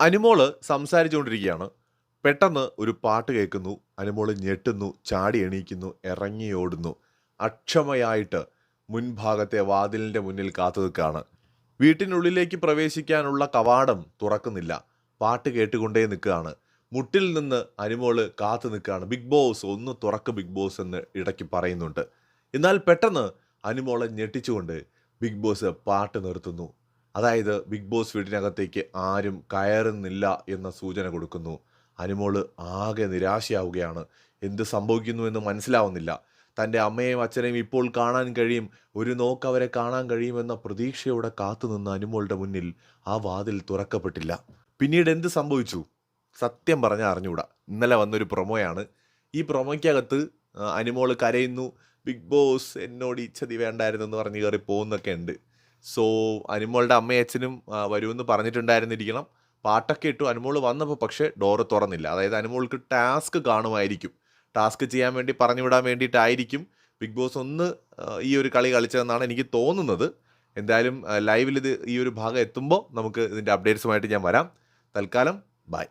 അനുമോൾ സംസാരിച്ചുകൊണ്ടിരിക്കുകയാണ്. പെട്ടെന്ന് ഒരു പാട്ട് കേൾക്കുന്നു. അനുമോൾ ഞെട്ടുന്നു ചാടി എണീക്കുന്നു ഇറങ്ങി ഓടുന്നു. അക്ഷമയായിട്ട് മുൻഭാഗത്തെ വാതിലിന്റെ മുന്നിൽ കാത്തു നിൽക്കുകയാണ്. വീട്ടിനുള്ളിലേക്ക് പ്രവേശിക്കാനുള്ള കവാടം തുറക്കുന്നില്ല. പാട്ട് കേട്ടുകൊണ്ടേ നിൽക്കുകയാണ്. മുട്ടിൽ നിന്ന് അനുമോൾ കാത്തു നിൽക്കുകയാണ്. ബിഗ് ബോസ് ഒന്ന് തുറക്ക് ബിഗ് ബോസ് എന്ന് ഇടയ്ക്ക് പറയുന്നുണ്ട്. എന്നാൽ പെട്ടെന്ന് അനുമോളെ ഞെട്ടിച്ചുകൊണ്ട് ബിഗ് ബോസ് പാട്ട് നിർത്തുന്നു. അതായത് ബിഗ് ബോസ് വീടിനകത്തേക്ക് ആരും കയറുന്നില്ല എന്ന സൂചന കൊടുക്കുന്നു. അനുമോൾ ആകെ നിരാശയാവുകയാണ്. എന്ത് സംഭവിക്കുന്നു എന്ന് മനസ്സിലാവുന്നില്ല. തന്റെ അമ്മയെയും അച്ഛനെയും ഇപ്പോൾ കാണാൻ കഴിയും. ഒരു നോക്ക് അവരെ കാണാൻ കഴിയുമെന്ന പ്രതീക്ഷയോടെ കാത്തുനിന്ന അനുമോളുടെ മുന്നിൽ ആ വാതിൽ തുറക്കപ്പെട്ടില്ല. പിന്നീട് എന്ത് സംഭവിച്ചു? സത്യം പറഞ്ഞ അറിഞ്ഞുകൂടാ ഇന്നലെ വന്നൊരു പ്രൊമോയാണ്. ഈ പ്രൊമോയ്ക്കകത്ത് അനുമോൾ കരയുന്നു. ബിഗ് ബോസ് എന്നോട് ഇച്ഛതി വേണ്ടായിരുന്നു എന്ന് പറഞ്ഞ് കയറി പോകുന്നൊക്കെ ഉണ്ട്. സോ അനുമോളുടെ അമ്മയും അച്ഛനും വരുമെന്ന് പറഞ്ഞിട്ടുണ്ടായിരുന്നിരിക്കണം. പാട്ടൊക്കെ ഇട്ടു അനുമോൾ വന്നപ്പോൾ പക്ഷേ ഡോറ് തുറന്നില്ല. അതായത് അനുമോൾക്ക് ടാസ്ക് കാണുമായിരിക്കും. ടാസ്ക് ചെയ്യാൻ വേണ്ടി പറഞ്ഞു വിടാൻ വേണ്ടിയിട്ടായിരിക്കും ബിഗ് ബോസ് ഒന്ന് ഈ ഒരു കളി കളിച്ചതെന്നാണ് എനിക്ക് തോന്നുന്നത്. എന്തായാലും ലൈവിൽ ഇത് ഈ ഒരു ഭാഗം എത്തുമ്പോൾ നമുക്ക് ഇതിന്റെ അപ്ഡേറ്റ്സുമായിട്ട് ഞാൻ വരാം. തൽക്കാലം ബൈ.